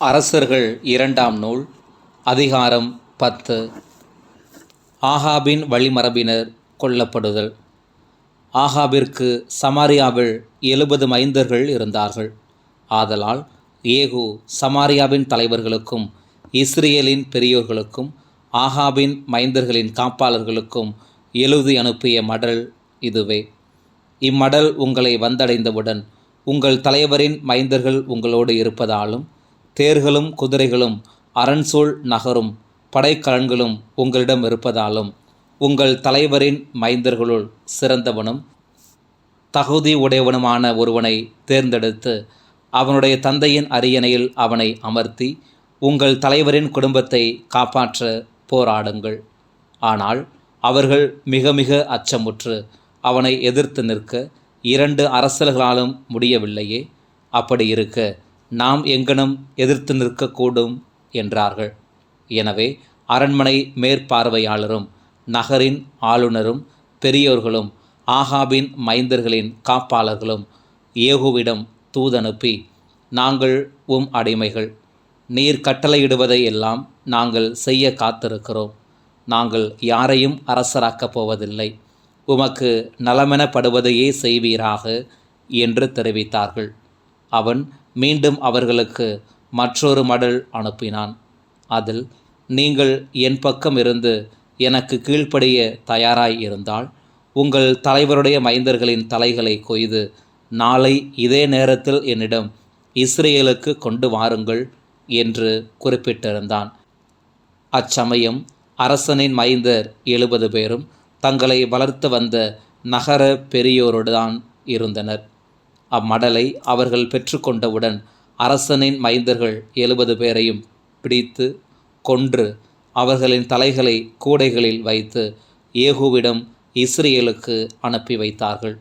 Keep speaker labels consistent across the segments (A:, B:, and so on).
A: அரசர்கள் இரண்டாம் நூல் அதிகாரம் பத்து. ஆகாபின் வழிமரபினர் கொல்லப்படுதல். ஆகாபிற்கு சமாரியாவில் எழுபது மைந்தர்கள் இருந்தார்கள். ஆதலால் ஏகு சமாரியாவின் தலைவர்களுக்கும் இஸ்ரேலின் பெரியோர்களுக்கும் ஆகாபின் மைந்தர்களின் காப்பாளர்களுக்கும் எழுதி அனுப்பிய மடல் இதுவே. இம்மடல் உங்களை வந்தடைந்தவுடன் உங்கள் தலைவரின் மைந்தர்கள் உங்களோடு இருப்பதாலும் தேர்களும் குதிரைகளும் அரண்சூழ் நகரும் படைக்கலன்களும் உங்களிடம் இருப்பதாலும் உங்கள் தலைவரின் மைந்தர்களுள் சிறந்தவனும் தகுதி உடையவனுமான ஒருவனை தேர்ந்தெடுத்து அவனுடைய தந்தையின் அரியணையில் அவனை அமர்த்தி உங்கள் தலைவரின் குடும்பத்தை காப்பாற்ற போராடுங்கள். ஆனால் அவர்கள் மிக மிக அச்சமுற்று அவனை எதிர்த்து நிற்க இரண்டு அரசர்களாலும் முடியவில்லையே. அப்படி இருக்க நாம் எங்கனும் எதிர்த்து நிற்கக்கூடும் என்றார்கள். எனவே அரண்மனை மேற்பார்வையாளரும் நகரின் ஆளுநரும் பெரியோர்களும் ஆகாபின் மைந்தர்களின் காப்பாளர்களும் ஏகுவிடம் தூதனுப்பி நாங்கள் உம் அடிமைகள் நீர் கட்டளையிடுவதை எல்லாம் நாங்கள் செய்ய காத்திருக்கிறோம். நாங்கள் யாரையும் அரசராக்கப் போவதில்லை. உமக்கு நலமெனப்படுவதையே செய்வீராக என்று தெரிவித்தார்கள். அவன் மீண்டும் அவர்களுக்கு மற்றொரு மடல் அனுப்பினான். அதில் நீங்கள் என் பக்கம் இருந்து எனக்கு கீழ்ப்படிய தயாராய் இருந்தால் உங்கள் தலைவருடைய மைந்தர்களின் தலைகளை கொய்து நாளை இதே நேரத்தில் என்னிடம் இஸ்ரேலுக்கு கொண்டு வாருங்கள் என்று குறிப்பிட்டிருந்தான். அச்சமயம் அரசனின் மைந்தர் எழுபது பேரும் தங்களை வளர்த்து வந்த நகர பெரியோருடன் இருந்தனர். அம்மடலை அவர்கள் பெற்றுக்கொண்டவுடன் அரசனின் மைந்தர்கள் எழுபது பேரையும் பிடித்து கொன்று அவர்களின் தலைகளை கூடைகளில் வைத்து ஏகுவிடம் இஸ்ரேலுக்கு அனுப்பி வைத்தார்கள்.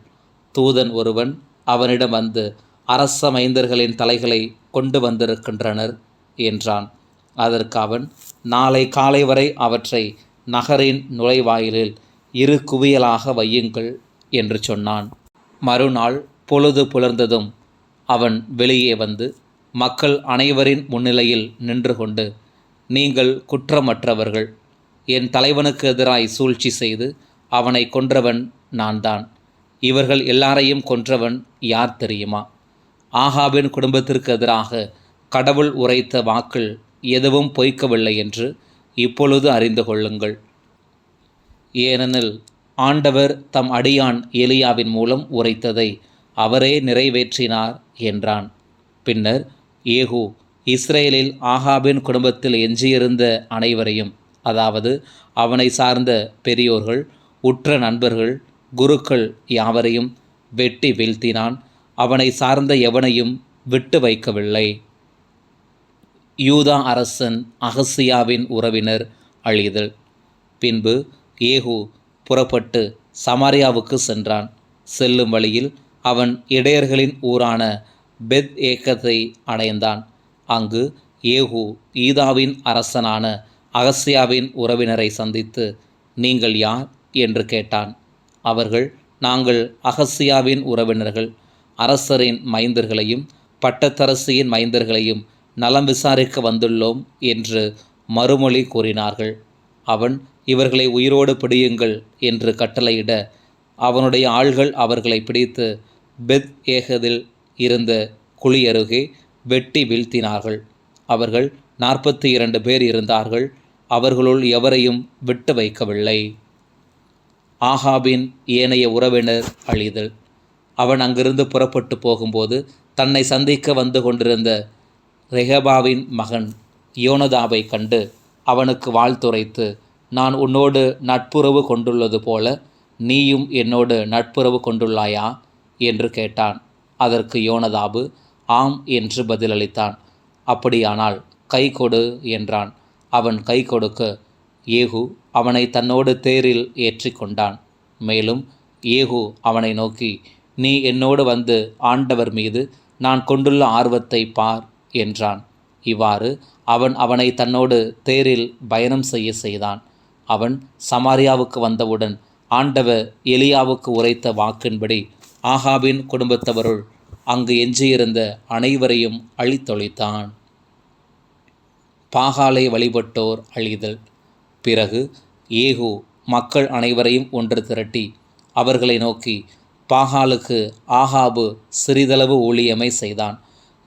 A: தூதன் ஒருவன் அவனிடம் வந்து அரச மைந்தர்களின் தலைகளை கொண்டு வந்திருக்கின்றனர் என்றான். அதற்கு அவன் நாளை காலை வரை அவற்றை நகரின் நுழைவாயிலில் இரு குவியலாக வையுங்கள் என்று சொன்னான். மறுநாள் பொழுது புலர்ந்ததும் அவன் வெளியே வந்து மக்கள் அனைவரின் முன்னிலையில் நின்று கொண்டு நீங்கள் குற்றமற்றவர்கள். என் தலைவனுக்கு எதிராய் சூழ்ச்சி செய்து அவனை கொன்றவன் நான்தான். இவர்கள் எல்லாரையும் கொன்றவன் யார் தெரியுமா? ஆகாவின் குடும்பத்திற்கு எதிராக கடவுள் உரைத்த வாக்கள் எதுவும் பொய்க்கவில்லை என்று இப்பொழுது அறிந்து கொள்ளுங்கள். ஏனெனில் ஆண்டவர் தம் அடியான் எலியாவின் மூலம் உரைத்ததை அவரே நிறைவேற்றினார் என்றான். பின்னர் ஏகு இஸ்ரேலில் ஆகாபின் குடும்பத்தில் எஞ்சியிருந்த அனைவரையும் அதாவது அவனை சார்ந்த பெரியோர்கள் உற்ற நண்பர்கள் குருக்கள் யாவரையும் வெட்டி வீழ்த்தினான். அவனை சார்ந்த எவனையும் விட்டு வைக்கவில்லை. யூதா அரசன் அகசியாவின் உறவினர் அழிதல். பின்பு ஏகு புறப்பட்டு சமாரியாவுக்கு சென்றான். செல்லும் வழியில் அவன் இடையர்களின் ஊரான பெத் ஏக்கத்தை அடைந்தான். அங்கு ஏகு ஈதாவின் அரசனான அகசியாவின் உறவினரை சந்தித்து நீங்கள் யார்? என்று கேட்டான். அவர்கள் நாங்கள் அகசியாவின் உறவினர்கள். அரசரின் மைந்தர்களையும் பட்டத்தரசியின் மைந்தர்களையும் நலம் விசாரிக்க வந்துள்ளோம் என்று மறுமொழி கூறினார்கள். அவன் இவர்களை உயிரோடு பிடியுங்கள் என்று கட்டளையிட அவனுடைய ஆள்கள் அவர்களை பிடித்து பெத் ஏகதில் இருந்த குழி அருகே வெட்டி வீழ்த்தினார்கள். அவர்கள் நாற்பத்தி இரண்டு பேர் இருந்தார்கள். அவர்களுள் எவரையும் விட்டு வைக்கவில்லை. ஆகாபின் ஏனைய உறவினர் அழிதல். அவன் அங்கிருந்து புறப்பட்டு போகும்போது தன்னை சந்திக்க வந்து கொண்டிருந்த ரெஹபாவின் மகன் யோனதாவை கண்டு அவனுக்கு வாழ்த்துரைத்து நான் உன்னோடு நட்புறவு கொண்டுள்ளது போல நீயும் என்னோடு நட்புறவு கொண்டுள்ளாயா? என்று கேட்டான். அதற்கு யோனதாபு ஆம் என்று பதிலளித்தான். அப்படியானால் கை கொடு என்றான். அவன் கை கொடுக்க ஏகு அவனை தன்னோடு தேரில் ஏற்றி கொண்டான். மேலும் ஏகு அவனை நோக்கி நீ என்னோடு வந்து ஆண்டவர் மீது நான் கொண்டுள்ள ஆர்வத்தை பார் என்றான். இவ்வாறு அவன் அவனை தன்னோடு தேரில் பயணம் செய்ய செய்தான். அவன் சமாரியாவுக்கு வந்தவுடன் ஆண்டவர் எலியாவுக்கு உரைத்த வாக்கின்படி ஆகாபின் குடும்பத்தவருள் அங்கு எஞ்சியிருந்த அனைவரையும் அழித்தொழித்தான். பாகாலை வழிபட்டோர் அழிதல். பிறகு ஏகு மக்கள் அனைவரையும் ஒன்று திரட்டி அவர்களை நோக்கி பாகாலுக்கு ஆகாபு சிறிதளவு ஊழியமை செய்தான்.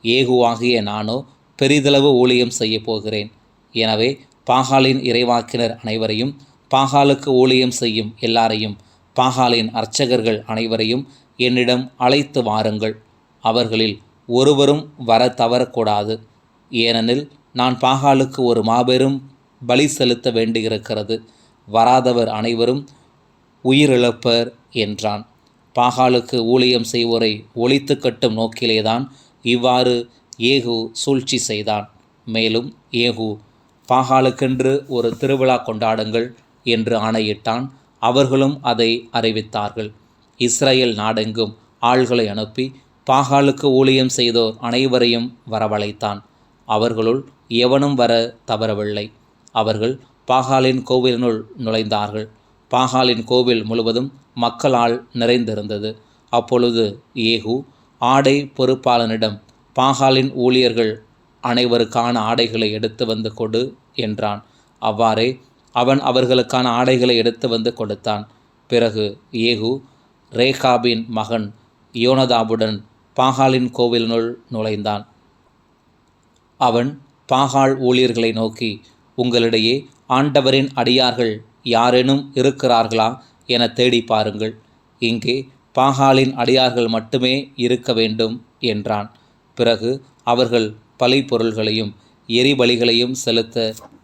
A: ஏகுவாகிய நானோ பெரிதளவு ஊழியம் செய்யப் போகிறேன். எனவே பாகாலின் இறைவாக்கினர் அனைவரையும் பாகாலுக்கு ஊழியம் செய்யும் எல்லாரையும் பாகாலின் அர்ச்சகர்கள் அனைவரையும் என்னிடம் அழைத்து வாருங்கள். அவர்களில் ஒருவரும் வர தவறக்கூடாது. ஏனெனில் நான் பாகாலுக்கு ஒரு மாபெரும் பலி செலுத்த வேண்டியிருக்கிறது. வராதவர் அனைவரும் உயிரிழப்பர் என்றான். பாகாலுக்கு ஊழியம் செய்வோரை ஒழித்து கட்டும் நோக்கிலேதான் இவ்வாறு ஏகு சூழ்ச்சி செய்தான். மேலும் ஏகு பாகாலுக்கென்று ஒரு திருவிழா கொண்டாடுங்கள் என்று ஆணையிட்டான். அவர்களும் அதை அறிவித்தார்கள். இஸ்ரேல் நாடெங்கும் ஆள்களை அனுப்பி பாகாலுக்கு ஊழியம் செய்தோர் அனைவரையும் வரவழைத்தான். அவர்களுள் எவனும் வர தவறவில்லை. அவர்கள் பாகாலின் கோவிலினுள் நுழைந்தார்கள். பாகாலின் கோவில் முழுவதும் மக்களால் நிறைந்திருந்தது. அப்பொழுது ஏகு ஆடை பொறுப்பாளனிடம் பாகாலின் ஊழியர்கள் அனைவருக்கான ஆடைகளை எடுத்து வந்து கொடு என்றான். அவ்வாறே அவன் அவர்களுக்கான ஆடைகளை எடுத்து வந்து கொடுத்தான். பிறகு ஏகு ரேகாபின் மகன் யோனதாபுடன் பாகாலின் கோவிலினுள் நுழைந்தான். அவன் பாகால் ஊழியர்களை நோக்கி உங்களிடையே ஆண்டவரின் அடியார்கள் யாரேனும் இருக்கிறார்களா என தேடி பாருங்கள். இங்கே பாகாலின் அடியார்கள் மட்டுமே இருக்க வேண்டும் என்றான். பிறகு அவர்கள் பலி பொருள்களையும் எரிபலிகளையும் செலுத்த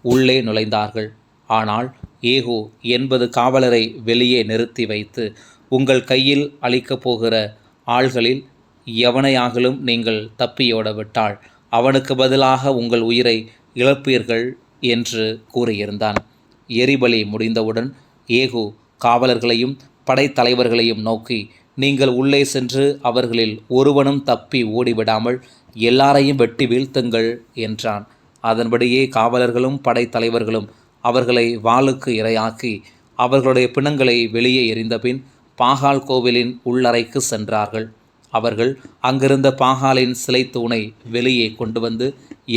A: உள்ளே நுழைந்தார்கள். ஆனால் ஏகோ எண்பது காவலரை வெளியே நிறுத்தி வைத்து உங்கள் கையில் அளிக்கப் போகிற ஆள்களில் எவனையாகலும் நீங்கள் தப்பியோட விட்டாள். அவனுக்கு பதிலாக உங்கள் உயிரை இழப்பீர்கள் என்று கூறியிருந்தான். எரிபலி முடிந்தவுடன் ஏகு காவலர்களையும் படைத்தலைவர்களையும் நோக்கி நீங்கள் உள்ளே சென்று அவர்களில் ஒருவனும் தப்பி ஓடிவிடாமல் எல்லாரையும் வெட்டி வீழ்த்துங்கள் என்றான். அதன்படியே காவலர்களும் படைத்தலைவர்களும் அவர்களை வாளுக்கு இரையாக்கி அவர்களுடைய பிணங்களை வெளியே எறிந்தபின் பாகால் கோவிலின் உள்ளறைக்கு சென்றார்கள். அவர்கள் அங்கிருந்த பாகாலின் சிலை தூணை வெளியே கொண்டு வந்து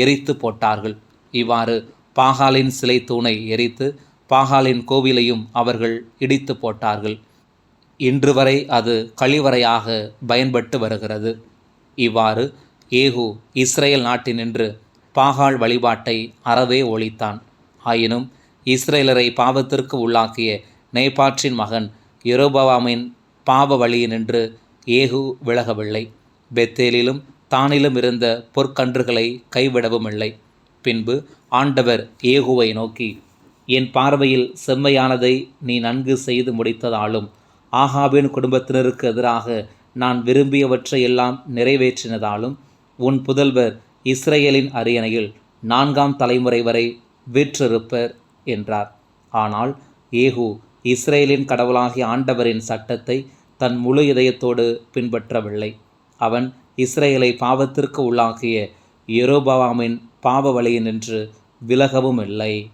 A: எரித்து போட்டார்கள். இவ்வாறு பாகாலின் சிலை தூணை எரித்து பாகாலின் கோவிலையும் அவர்கள் இடித்து போட்டார்கள். இன்று வரை அது கழிவறையாக பயன்பட்டு வருகிறது. இவ்வாறு ஏகு இஸ்ரேல் நாட்டினின்று பாகால் வழிபாட்டை அறவே ஒழித்தான். ஆயினும் இஸ்ரேலரை பாவத்திற்கு உள்ளாக்கிய நேபாற்றின் மகன் எரோபவாமின் பாவ வழியினின்று ஏகு விலகவில்லை. பெத்தேலிலும் தானிலும் இருந்த பொற்கன்றுகளை கைவிடவும் இல்லை பின்பு ஆண்டவர் ஏகுவை நோக்கி என் பார்வையில் செம்மையானதை நீ நன்கு செய்து முடித்ததாலும் ஆகாபின் குடும்பத்தினருக்கு எதிராக நான் விரும்பியவற்றை எல்லாம் நிறைவேற்றினதாலும் உன் புதல்வர் இஸ்ரேலின் அரியணையில் நான்காம் தலைமுறை வரை வீற்றிருப்பர் என்றார். ஆனால் ஏகு இஸ்ரேலின் கடவுளாகிய ஆண்டவரின் சட்டத்தை தன் முழு இதயத்தோடு பின்பற்றவில்லை. அவன் இஸ்ரேலை பாவத்திற்கு உள்ளாக்கிய எரோபவாமின் பாவ வழியினின்று விலகவும் இல்லை.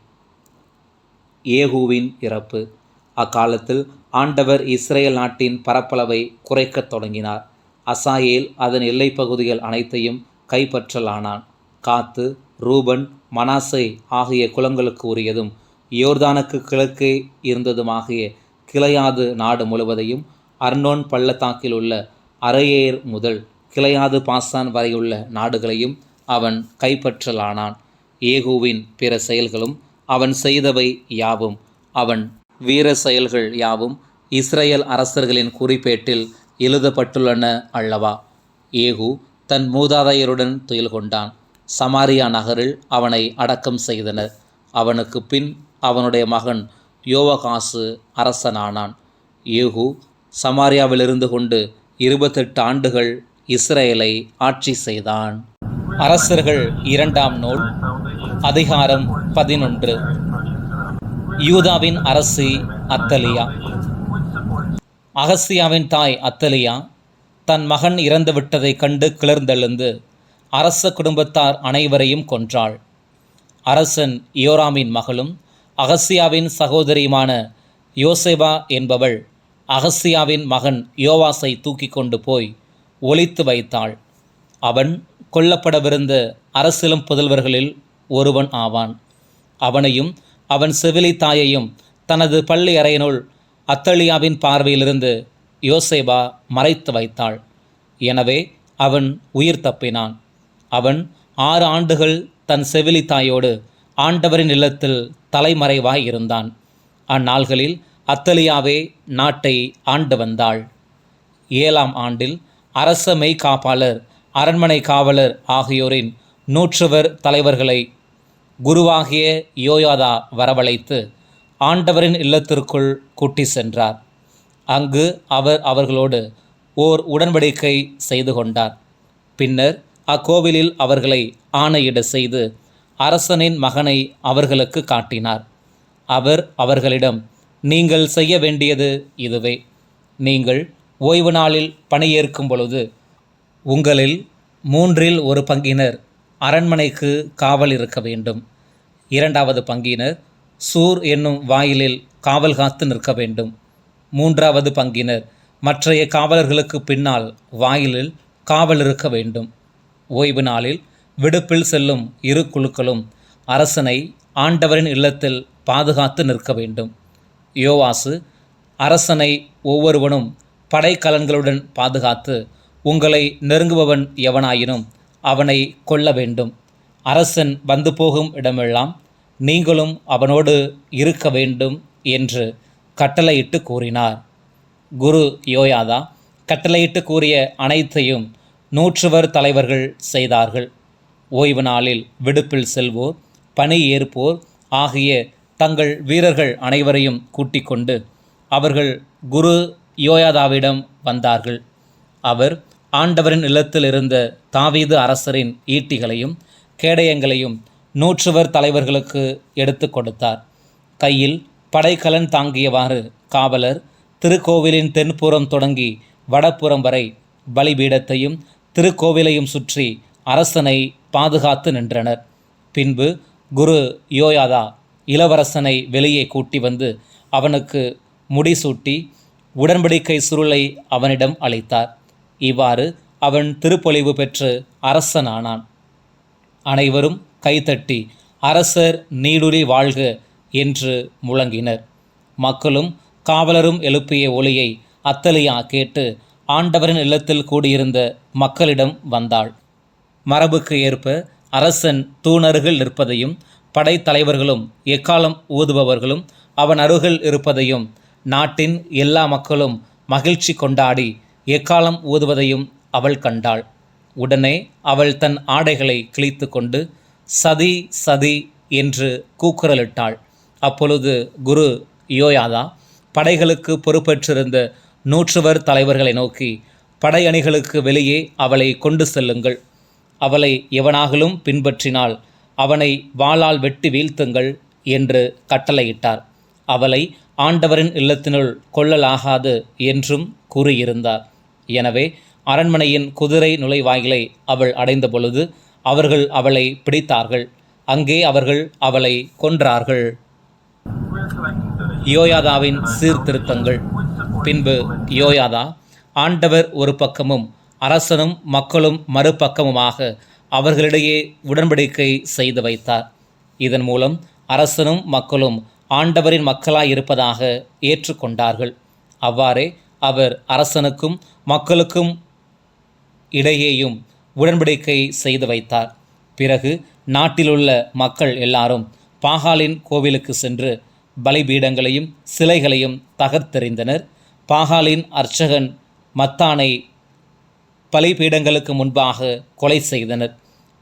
A: ஏகுவின் இறப்பு. அக்காலத்தில் ஆண்டவர் இஸ்ரேல் நாட்டின் பரப்பளவை குறைக்கத் தொடங்கினார். அசாயேல் அதன் எல்லைப் பகுதிகள் அனைத்தையும் கைப்பற்றலானான். காத்து ரூபன் மனாசை ஆகிய குலங்களுக்கு உரியதும் யோர்தானுக்கு கிழக்கே இருந்ததுமாகிய கிளையாது நாடு முழுவதையும் அர்னோன் பள்ளத்தாக்கில் உள்ள அரையேர் முதல் கிளையாது பாசான் வரையுள்ள நாடுகளையும் அவன் கைப்பற்றலானான். ஏகூவின் பிற செயல்களும் அவன் செய்தவை யாவும். அவன் வீர செயல்கள் யாவும் இஸ்ரேல் அரசர்களின் குறிப்பேட்டில் எழுதப்பட்டுள்ளன அல்லவா? ஏகு தன் மூதாதையருடன் துயில் கொண்டான். சமாரியா நகரில் அவனை அடக்கம் செய்தனர். அவனுக்கு பின் அவனுடைய மகன் யோவகாசு அரசனானான். ஏகு சமாரியாவிலிருந்து கொண்டு இருபத்தெட்டு ஆண்டுகள் இஸ்ரேலை ஆட்சி செய்தான். அரசர்கள் இரண்டாம் நூல் அதிகாரம் பதினொன்று. யூதாவின் அரசி அத்தலியா. அகசியாவின் தாய் அத்தலியா தன் மகன் இறந்துவிட்டதை கண்டு கிளர்ந்தெழுந்து அரச குடும்பத்தார் அனைவரையும் கொன்றாள். அரசன் யோராமின் மகளும் அகசியாவின் சகோதரியுமான யோசேபா என்பவள் அகசியாவின் மகன் யோவாசை தூக்கி கொண்டு போய் ஒழித்து வைத்தாள். அவன் கொல்லப்படவிருந்த அரசிலும் புதல்வர்களில் ஒருவன் ஆவான். அவனையும் அவன் செவிலி தாயையும் தனது பள்ளி அறையினுள் அத்தலியாவின் பார்வையிலிருந்து யோசேபா மறைத்து வைத்தாள். எனவே அவன் உயிர் தப்பினான். அவன் ஆறு ஆண்டுகள் தன் செவிலி தாயோடு ஆண்டவரின் இல்லத்தில் தலைமறைவாய் இருந்தான். அந்நாள்களில் அத்தலியாவே நாட்டை ஆண்டு வந்தாள். ஏழாம் ஆண்டில் அரச மெய்காப்பாளர் அரண்மனை காவலர் ஆகியோரின் நூற்றுவர் தலைவர்களை குருவாகிய யோயாதா வரவழைத்து ஆண்டவரின் இல்லத்திற்குள் கூட்டி சென்றார். அங்கு அவர் அவர்களோடு ஓர் உடன்படிக்கை செய்து கொண்டார். பின்னர் அக்கோவிலில் அவர்களை ஆணையிட செய்து அரசனின் மகனை அவர்களுக்கு காட்டினார். அவர் அவர்களிடம் நீங்கள் செய்ய வேண்டியது இதுவே. நீங்கள் ஓய்வு நாளில் பணியேற்கும் பொழுது உங்களில் மூன்றில் ஒரு பங்கினர் அரண்மனைக்கு காவல் இருக்க வேண்டும். இரண்டாவது பங்கினர் சூர் என்னும் வாயிலில் காவல் காத்து நிற்க வேண்டும். மூன்றாவது பங்கினர் மற்றைய காவலர்களுக்கு பின்னால் வாயிலில் காவல் இருக்க வேண்டும். ஓய்வு நாளில் விடுப்பில் செல்லும் இரு குழுக்களும் அரசனை ஆண்டவரின் இல்லத்தில் பாதுகாத்து நிற்க வேண்டும். யோவாசு அரசனை ஒவ்வொருவனும் படைக்கலன்களுடன் பாதுகாத்து உங்களை நெருங்குபவன் எவனாயினும் அவனை கொல்ல வேண்டும். அரசன் வந்து போகும் இடமெல்லாம் நீங்களும் அவனோடு இருக்க வேண்டும் என்று கட்டளையிட்டு கூறினார். குரு யோயாதா கட்டளையிட்டு கூறிய அனைத்தையும் நூற்றுவர் தலைவர்கள் செய்தார்கள். ஓய்வு நாளில் விடுப்பில் செல்வோர் பணி ஏற்போர் ஆகிய தங்கள் வீரர்கள் அனைவரையும் கூட்டிக் கொண்டு அவர்கள் குரு யோயாதாவிடம் வந்தார்கள். அவர் ஆண்டவரின் இல்லத்தில் இருந்த தாவீது அரசரின் ஈட்டிகளையும் கேடயங்களையும் நூற்றுவர் தலைவர்களுக்கு எடுத்து கொடுத்தார். கையில் படைக்கலன் தாங்கியவாறு காவலர் திருக்கோவிலின் தென்புறம் தொடங்கி வடப்புறம் வரை பலிபீடத்தையும் திருக்கோவிலையும் சுற்றி அரசனை பாதுகாத்து நின்றனர். பின்பு குரு யோயாதா இளவரசனை வெளியே கூட்டி வந்து அவனுக்கு முடிசூட்டி உடன்படிக்கை சுருளை அவனிடம் அளித்தார். இவ்வாறு அவன் திருப்பொழிவு பெற்று அரசனானான். அனைவரும் கைத்தட்டி அரசர் நீடுரி வாழ்க என்று முழங்கினர். மக்களும் காவலரும் எழுப்பிய ஒளியை அத்தலியா கேட்டு ஆண்டவரின் இல்லத்தில் கூடியிருந்த மக்களிடம் வந்தாள். மரபுக்கு ஏற்ப அரசன் தூணருகில் நிற்பதையும் படைத்தலைவர்களும் எக்காலம் ஊதுபவர்களும் அவன் அருகில் இருப்பதையும் நாட்டின் எல்லா மக்களும் மகிழ்ச்சி கொண்டாடி எக்காலம் ஊதுவதையும் அவள் கண்டாள். உடனே அவள் தன் ஆடைகளை கிழித்து கொண்டு சதி சதி என்று கூக்குரலிட்டாள். அப்பொழுது குரு யோயாதா படைகளுக்கு பொறுப்பேற்றிருந்த நூற்றுவர் தலைவர்களை நோக்கி படையணிகளுக்கு வெளியே அவளை கொண்டு செல்லுங்கள். அவளை எவனாகலும் பின்பற்றினால் அவனை வாளால் வெட்டி வீழ்த்துங்கள் என்று கட்டளையிட்டார். அவளை ஆண்டவரின் இல்லத்தினுள் கொள்ளலாகாது என்றும் கூறியிருந்தார். எனவே அரண்மனையின் குதிரை நுழைவாயிலை அவள் அடைந்த பொழுது அவர்கள் அவளை பிடித்தார்கள். அங்கே அவர்கள் அவளை கொன்றார்கள். யோயாதாவின் சீர்திருத்தங்கள். பின்பு யோயாதா ஆண்டவர் ஒரு பக்கமும் அரசனும் மக்களும் மறுபக்கமுமாக அவர்களிடையே உடன்படிக்கை செய்து வைத்தார். இதன் மூலம் அரசனும் மக்களும் ஆண்டவரின் மக்களாய் இருப்பதாக ஏற்றுக்கொண்டார்கள். அவ்வாறே அவர் அரசனுக்கும் மக்களுக்கும் இடையேயும் உடன்படிக்கை செய்து வைத்தார். பிறகு நாட்டிலுள்ள மக்கள் எல்லாரும் பாகாலின் கோவிலுக்கு சென்று பலிபீடங்களையும் சிலைகளையும் தகர்த்தெறிந்தனர். பாகாலின் அர்ச்சகன் மத்தானை பலிபீடங்களுக்கு முன்பாக கொலை செய்தனர்.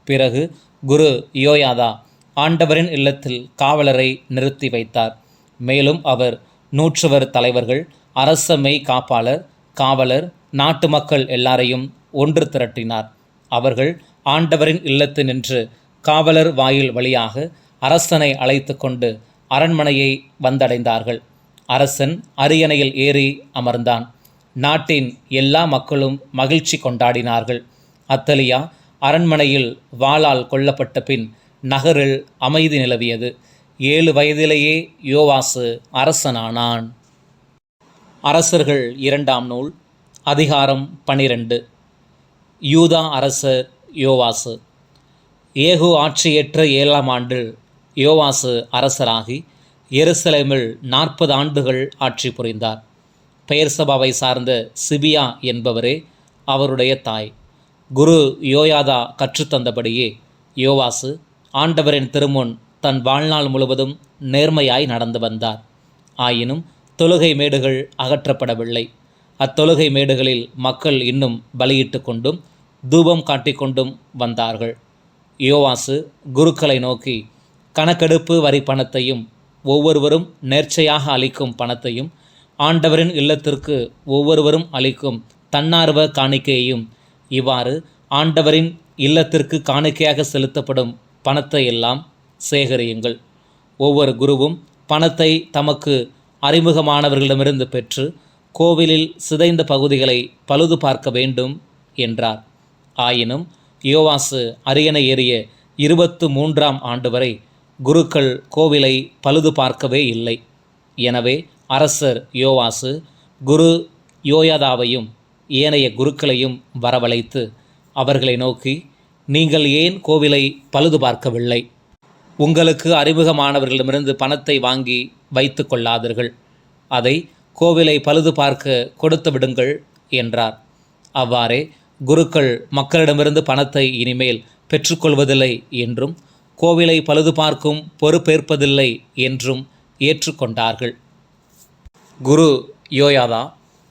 A: பிறகு குரு யோயாதா ஆண்டவரின் இல்லத்தில் காவலரை நிறுத்தி வைத்தார். மேலும் அவர் நூற்றுவர் தலைவர்கள் அரச மெய் காப்பாளர் காவலர் நாட்டு மக்கள் எல்லாரையும் ஒன்று திரட்டினார். அவர்கள் ஆண்டவரின் இல்லத்து நின்று காவலர் வாயில் வழியாக அரசனை அழைத்து கொண்டு அரண்மனையை வந்தடைந்தார்கள். அரசன் அரியணையில் ஏறி அமர்ந்தான். நாட்டின் எல்லா மக்களும் மகிழ்ச்சி கொண்டாடினார்கள். அத்தலியா அரண்மனையில் வாளால் கொல்லப்பட்ட பின் நகரில் அமைதி நிலவியது. ஏழு வயதிலேயே யோவாசு அரசனானான். அரசர்கள் இரண்டாம் நூல் அதிகாரம் பனிரெண்டு. யூதா அரசர் யோவாசு. ஏகு ஆட்சியற்ற ஏழாம் ஆண்டில் யோவாசு அரசராகி எருசலேமில் நாற்பது ஆண்டுகள் ஆட்சி புரிந்தார். பெயர் சபாவை சார்ந்த சிபியா என்பவரே அவருடைய தாய். குரு யோயாதா கற்றுத்தந்தபடியே யோவாசு ஆண்டவரின் திருமுன் தன் வாழ்நாள் முழுவதும் நேர்மையாய் நடந்து வந்தார். ஆயினும் தொழுகை மேடுகள் அகற்றப்படவில்லை. அத்தொழுகை மேடுகளில் மக்கள் இன்னும் பலியிட்டு கொண்டும் தூபம் காட்டிக்கொண்டும் வந்தார்கள். யோவாசு குருக்களை நோக்கி கணக்கெடுப்பு வரி பணத்தையும் ஒவ்வொருவரும் நேர்ச்சையாக அளிக்கும் பணத்தையும் ஆண்டவரின் இல்லத்திற்கு ஒவ்வொருவரும் அளிக்கும் தன்னார்வ காணிக்கையையும் இவ்வாறு ஆண்டவரின் இல்லத்திற்கு காணிக்கையாக செலுத்தப்படும் பணத்தை எல்லாம் சேகரியுங்கள். ஒவ்வொரு குருவும் பணத்தை தமக்கு அறிமுகமானவர்களிடமிருந்து பெற்று கோவிலில் சிதைந்த பகுதிகளை பழுது பார்க்க வேண்டும் என்றார். ஆயினும் யோவாசு அரியணை ஏறிய இருபத்து மூன்றாம் ஆண்டு வரை குருக்கள் கோவிலை பழுது பார்க்கவே இல்லை. எனவே அரசர் யோவாசு குரு யோயாதாவையும் ஏனைய குருக்களையும் வரவழைத்து அவர்களை நோக்கி நீங்கள் ஏன் கோவிலை பழுது பார்க்கவில்லை? உங்களுக்கு அறிமுகமானவர்களிடமிருந்து பணத்தை வாங்கி வைத்து கொள்ளாதீர்கள். அதை கோவிலை பழுது பார்க்க கொடுத்து விடுங்கள் என்றார். அவ்வாறே குருக்கள் மக்களிடமிருந்து பணத்தை இனிமேல் பெற்றுக்கொள்வதில்லை என்றும் கோவிலை பழுது பார்க்கும் பொறுப்பேற்பதில்லை என்றும் ஏற்றுக்கொண்டார்கள். குரு யோயாதா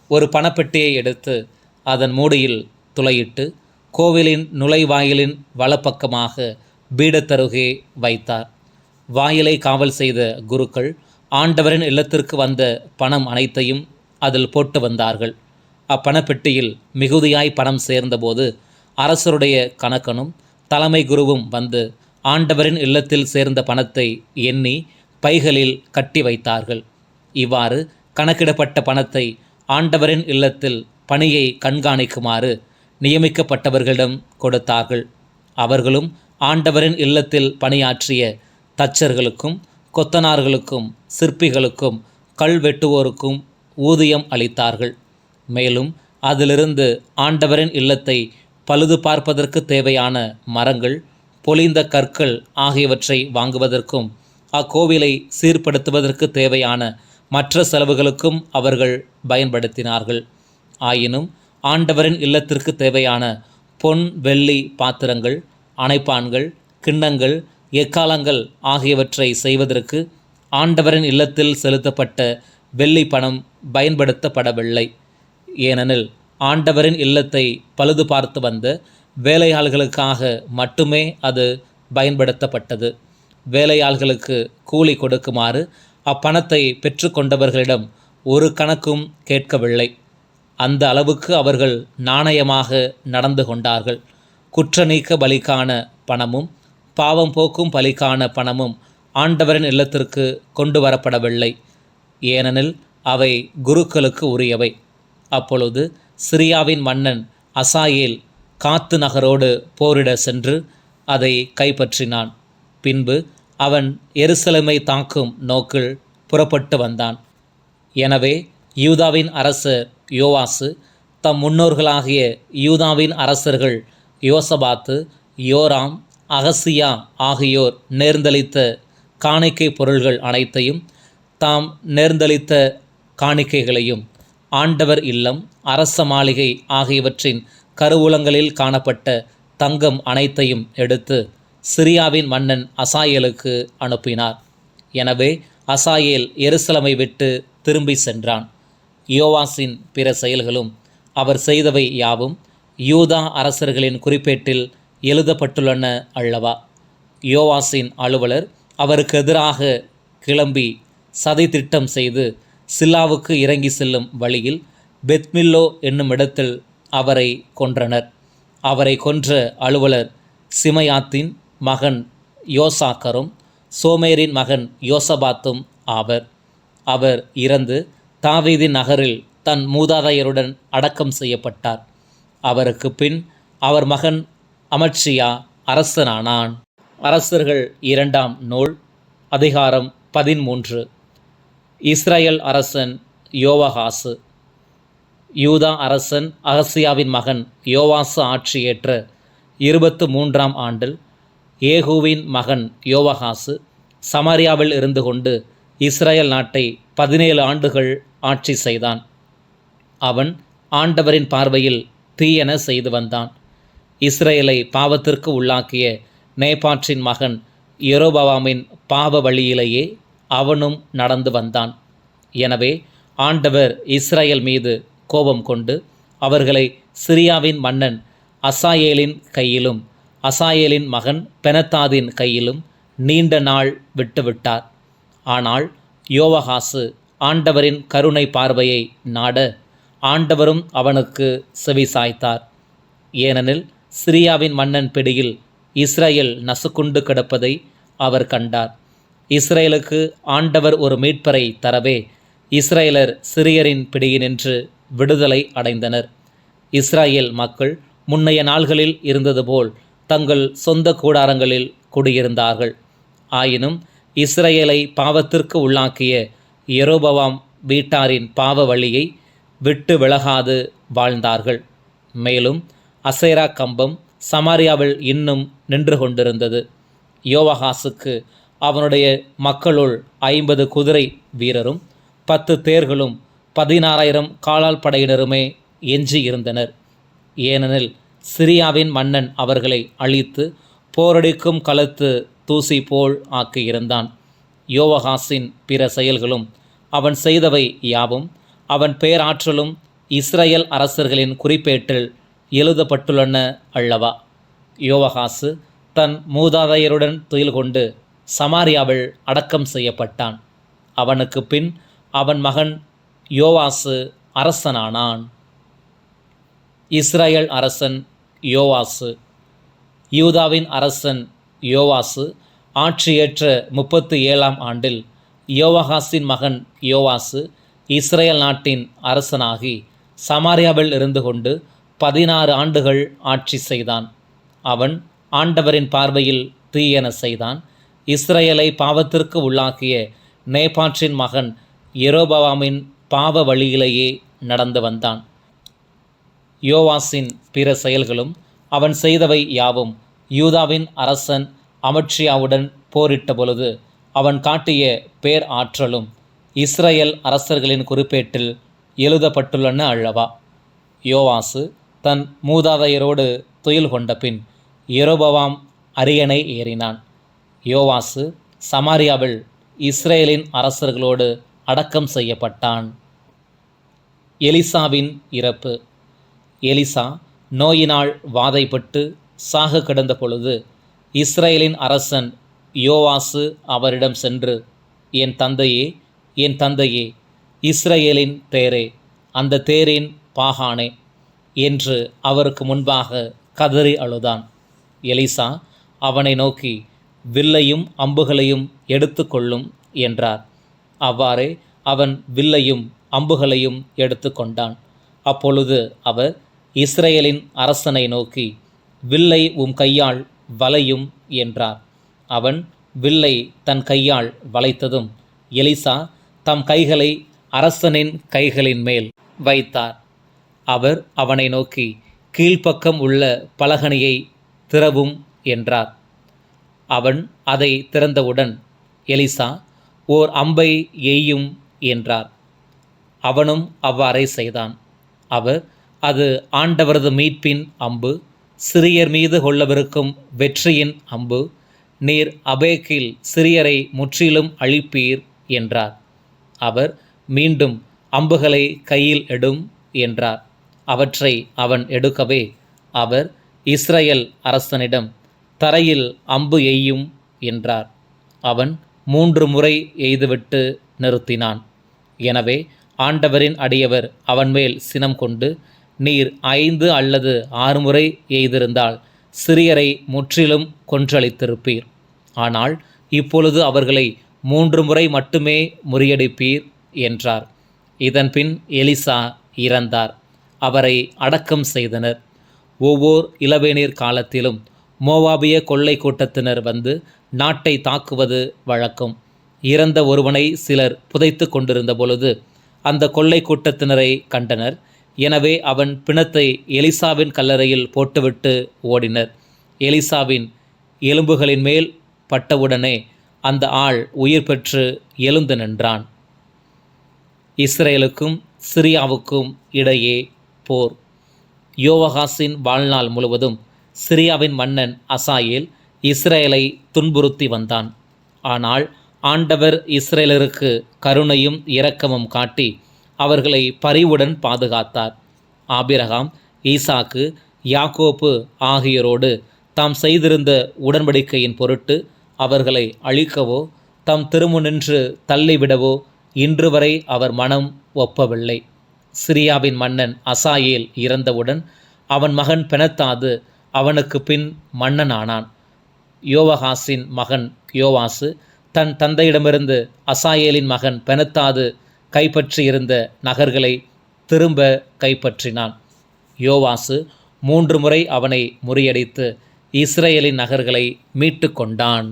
A: ஒரு பணப்பெட்டியை எடுத்து அதன் மூடியில் துளையிட்டு கோவிலின் நுழைவாயிலின் வலப்பக்கமாக பீடத்தருகே வைத்தார். வாயிலை காவல் செய்த குருக்கள் ஆண்டவரின் இல்லத்திற்கு வந்த பணம் அனைத்தையும் அதில் போட்டு வந்தார்கள். அப்பணப்பெட்டியில் மிகுதியாய் பணம் சேர்ந்தபோது அரசருடைய கணக்கனும் தலைமை குருவும் வந்து ஆண்டவரின் இல்லத்தில் சேர்ந்த பணத்தை எண்ணி பைகளில் கட்டி வைத்தார்கள். இவ்வாறு கணக்கிடப்பட்ட பணத்தை ஆண்டவரின் இல்லத்தில் பணியை கண்காணிக்குமாறு நியமிக்கப்பட்டவர்களிடம் கொடுத்தார்கள். அவர்களும் ஆண்டவரின் இல்லத்தில் பணியாற்றிய தச்சர்களுக்கும் கொத்தனார்களுக்கும் சிற்பிகளுக்கும் கல் வெட்டுவோருக்கும் ஊதியம் அளித்தார்கள். மேலும் அதிலிருந்து ஆண்டவரின் இல்லத்தை பழுது பார்ப்பதற்கு தேவையான மரங்கள் பொலிந்த கற்கள் ஆகியவற்றை வாங்குவதற்கும் அக்கோவிலை சீர்படுத்துவதற்கு தேவையான மற்ற செலவுகளுக்கும் அவர்கள் பயன்படுத்தினார்கள். ஆயினும் ஆண்டவரின் இல்லத்திற்கு தேவையான பொன் வெள்ளி பாத்திரங்கள் அணைப்பான்கள் கிண்ணங்கள் எக்காலங்கள் ஆகியவற்றை செய்வதற்கு ஆண்டவரின் இல்லத்தில் செலுத்தப்பட்ட வெள்ளி பணம் பயன்படுத்தப்படவில்லை. ஏனெனில் ஆண்டவரின் இல்லத்தை பழுது பார்த்து வந்த வேலையாள்களுக்காக மட்டுமே அது பயன்படுத்தப்பட்டது. வேலையாள்களுக்கு கூலி கொடுக்குமாறு அப்பணத்தை பெற்றுக்கொண்டவர்களிடம் ஒரு கணக்கும் கேட்கவில்லை. அந்த அளவுக்கு அவர்கள் நாணயமாக நடந்து கொண்டார்கள். குற்ற நீக்க பலிக்கான பணமும் பாவம் போக்கும் பலிக்கான பணமும் ஆண்டவரின் இல்லத்திற்கு கொண்டு வரப்படவில்லை. ஏனெனில் அவை குருக்களுக்கு உரியவை. அப்பொழுது சிரியாவின் மன்னன் அசாயேல் காத்து நகரோடு போரிட சென்று அதை கைப்பற்றினான். பின்பு அவன் எருசலமை தாக்கும் நோக்கில் புறப்பட்டு வந்தான். எனவே யூதாவின் அரசர் யோவாசு தம் முன்னோர்களாகிய யூதாவின் அரசர்கள் யோசபாத்து யோராம் அகசியா ஆகியோர் நேர்ந்தளித்த காணிக்கை பொருள்கள் அனைத்தையும் தாம் நேர்ந்தளித்த காணிக்கைகளையும் ஆண்டவர் இல்லம் அரச மாளிகை ஆகியவற்றின் கருவூலங்களில் காணப்பட்ட தங்கம் அனைத்தையும் எடுத்து சிரியாவின் மன்னன் அசாயேலுக்கு அனுப்பினார். எனவே அசாயேல் எருசலமை விட்டு திரும்பி சென்றான். யோவாசின் பிற செயல்களும் அவர் செய்தவை யாவும் யூதா அரசர்களின் குறிப்பேட்டில் எழுதப்பட்டுள்ளன அல்லவா? யோவாசின் அலுவலர் அவருக்கு எதிராக கிளம்பி சதி திட்டம் செய்து சில்லாவுக்கு இறங்கி செல்லும் வழியில் பெத்மில்லோ என்னும் இடத்தில் அவரை கொன்றனர். அவரை கொன்ற அலுவலர் சிமையாத்தின் மகன் யோசாக்கரும் சோமேரின் மகன் யோசபாத்தும் ஆவர். அவர் இறந்து தாவீதின் நகரில் தன் மூதாதையருடன் அடக்கம் செய்யப்பட்டார். அவருக்கு பின் அவர் மகன் அமர்ஷியா அரசனானான். அரசர்கள் இரண்டாம் நூல் அதிகாரம் பதிமூன்று இஸ்ரேல் அரசன் யோவகாசு. யூதா அரசன் அகசியாவின் மகன் யோவாசு ஆட்சியேற்ற இருபத்து மூன்றாம் ஆண்டில் ஏகுவின் மகன் யோவகாசு சமாரியாவில் இருந்து கொண்டு இஸ்ரேல் நாட்டை பதினேழு ஆண்டுகள் ஆட்சி செய்தான். அவன் ஆண்டவரின் பார்வையில் தீயென செய்து வந்தான். இஸ்ரேலை பாவத்திற்கு உள்ளாக்கிய நேபாற்றின் மகன் எரோபவாமின் பாவ வழியிலேயே அவனும் நடந்து வந்தான். எனவே ஆண்டவர் இஸ்ரேல் மீது கோபம் கொண்டு அவர்களை சிரியாவின் மன்னன் அசாயேலின் கையிலும் அசாயேலின் மகன் பெனத்தாதின் கையிலும் நீண்ட நாள் விட்டுவிட்டார். ஆனால் யோவகாசு ஆண்டவரின் கருணை பார்வையை நாட ஆண்டவரும் அவனுக்கு செவி சாய்த்தார். ஏனெனில் சிரியாவின் மன்னன் பிடியில் இஸ்ரேல் நசுக்குண்டு கிடப்பதை அவர் கண்டார். இஸ்ரேலுக்கு ஆண்டவர் ஒரு மீட்பரை தரவே இஸ்ரேலர் சிரியரின் பிடியினின்று விடுதலை அடைந்தனர். இஸ்ராயேல் மக்கள் முன்னைய நாள்களில் இருந்தது போல் தங்கள் சொந்த கூடாரங்களில் குடியிருந்தார்கள். ஆயினும் இஸ்ரேலை பாவத்திற்கு உள்ளாக்கிய எரோபவாம் வீட்டாரின் பாவ வழியை விட்டு விலகாது வாழ்ந்தார்கள். மேலும் அசேரா கம்பம் சமாரியாவில் இன்னும் நின்று கொண்டிருந்தது. யோவகாசுக்கு அவனுடைய மக்களுள் ஐம்பது குதிரை வீரரும் பத்து தேர்களும் பதினாறாயிரம் காலால் படையினருமே எஞ்சி இருந்தனர் ஏனெனில் சிரியாவின் மன்னன் அவர்களை அழித்து போரடிக்கும் களத்து தூசி போல் ஆக்கியிருந்தான். யோவகாசின் பிற செயல்களும் அவன் செய்தவை யாவும். அவன் பேராற்றலும் இஸ்ரேல் அரசர்களின் குறிப்பேட்டில் எழுதப்பட்டுள்ளன அல்லவா? யோவகாசு தன் மூதாதையருடன் துயில் கொண்டு சமாரியாவில் அடக்கம் செய்யப்பட்டான். அவனுக்கு பின் அவன் மகன் யோவாசு அரசனானான். இஸ்ரேல் அரசன் யோவாசு. யூதாவின் அரசன் யோவாசு. ஆட்சியேற்ற முப்பத்து ஏழாம் ஆண்டில் யோவகாசின் மகன் யோவாசு இஸ்ரேல் நாட்டின் அரசனாகி சமாரியாவில் இருந்து கொண்டு பதினாறு ஆண்டுகள் ஆட்சி செய்தான். அவன் ஆண்டவரின் பார்வையில் தீயென செய்தான். இஸ்ரேலை பாவத்திற்கு உள்ளாக்கிய நேபாற்றின் மகன் எரோபவாமின் பாவ வழியிலேயே நடந்து வந்தான். யோவாசின் பிற செயல்களும் அவன் செய்தவை யாவும். யூதாவின் அரசன் அமட்சியாவுடன் போரிட்ட பொழுது அவன் காட்டிய பேர் ஆற்றலும் இஸ்ரேல் அரசர்களின் குறிப்பேட்டில் எழுதப்பட்டுள்ளன அல்லவா? யோவாசு தன் மூதாதையரோடு துயில் கொண்ட பின் எரோபவாம் அரியணை ஏறினான். யோவாசு சமாரியாவில் இஸ்ரேலின் அரசர்களோடு அடக்கம் செய்யப்பட்டான். எலிசாவின் இறப்பு. எலிசா நோயினால் வாதைப்பட்டு சாக கிடந்த பொழுது இஸ்ரேலின் அரசன் யோவாசு அவரிடம் சென்று என் தந்தையே என் தந்தையே இஸ்ரேலின் தேரே அந்த தேரின் பாகானே என்று அவருக்கு முன்பாக கதறி அழுதான். எலிசா அவனை நோக்கி வில்லையும் அம்புகளையும் எடுத்துக்கொள்ளும் என்றார். அவ்வாறே அவன் வில்லையும் அம்புகளையும் எடுத்துக்கொண்டான் அப்பொழுது அவர் இஸ்ரேலின் அரசனை நோக்கி வில்லை உம் கையால் வளையும் என்றார். அவன் வில்லை தன் கையால் வளைத்ததும் எலிசா தம் கைகளை அரசனின் கைகளின் மேல் வைத்தார். அவர் அவனை நோக்கி கீழ்ப்பக்கம் உள்ள பலகணியை திறவும் என்றார். அவன் அதை திறந்தவுடன் எலிசா ஓர் அம்பை எய்யும் என்றார். அவனும் அவ்வாறே செய்தான். அவர் அது ஆண்டவரது மீட்பின் அம்பு சிறியர் மீது கொள்ளவிருக்கும் வெற்றியின் அம்பு நீர் அபேக்கில் சிறியரை முற்றிலும் அழிப்பீர் என்றார். அவர் மீண்டும் அம்புகளை கையில் எடும் என்றார். அவற்றை அவன் எடுக்கவே அவர் இஸ்ரேல் அரசனிடம் தரையில் அம்பு எய்யும் என்றார். அவன் மூன்று முறை எய்துவிட்டு நிறுத்தினான். எனவே ஆண்டவரின் அடியவர் அவன் மேல் சினம் கொண்டு நீர் ஐந்து அல்லது ஆறு முறை எய்திருந்தால் சிறியரை முற்றிலும் கொன்றளித்திருப்பீர். ஆனால் இப்பொழுது அவர்களை மூன்று முறை மட்டுமே முறியடிப்பீர் என்றார். இதன்பின் எலிசா இறந்தார். அவரை அடக்கம் செய்தனர். ஒவ்வொரு இளவேநீர் காலத்திலும் மோவாபிய கொள்ளை கூட்டத்தினர் வந்து நாட்டை தாக்குவது வழக்கம். இறந்த ஒருவனை சிலர் புதைத்து கொண்டிருந்த பொழுது அந்த கொள்ளை கூட்டத்தினரை கண்டனர். எனவே அவன் பிணத்தை எலிசாவின் கல்லறையில் போட்டுவிட்டு ஓடினர். எலிசாவின் எலும்புகளின் மேல் பட்டவுடனே அந்த ஆள் உயிர் பெற்று எழுந்து நின்றான். இஸ்ரேலுக்கும் சிரியாவுக்கும் இடையே போர். யோவகாசின் வாழ்நாள் முழுவதும் சிரியாவின் மன்னன் அசாயேல் இஸ்ரேலை துன்புறுத்தி வந்தான். ஆனால் ஆண்டவர் இஸ்ரேலருக்கு கருணையும் இரக்கமும் காட்டி அவர்களை பரிவுடன் பாதுகாத்தார். ஆபிரகாம் ஈசாக்கு யாக்கோப்பு ஆகியோரோடு தாம் செய்திருந்த உடன்படிக்கையின் பொருட்டு அவர்களை அழிக்கவோ தம் திருமுனின்று தள்ளிவிடவோ இன்று வரை அவர் மனம் ஒப்பவில்லை. சிரியாவின் மன்னன் அசாயேல் இறந்தவுடன் அவன் மகன் பெனத்தாது அவனுக்கு பின் மன்னனானான். யோவகாசின் மகன் யோவாசு தன் தந்தையிடமிருந்து அசாயேலின் மகன் பெனத்தாது கைப்பற்றியிருந்த நகர்களை திரும்ப கைப்பற்றினான். யோவாசு மூன்று முறை அவனை முறியடித்து இஸ்ரேலின் நகர்களை மீட்டு கொண்டான்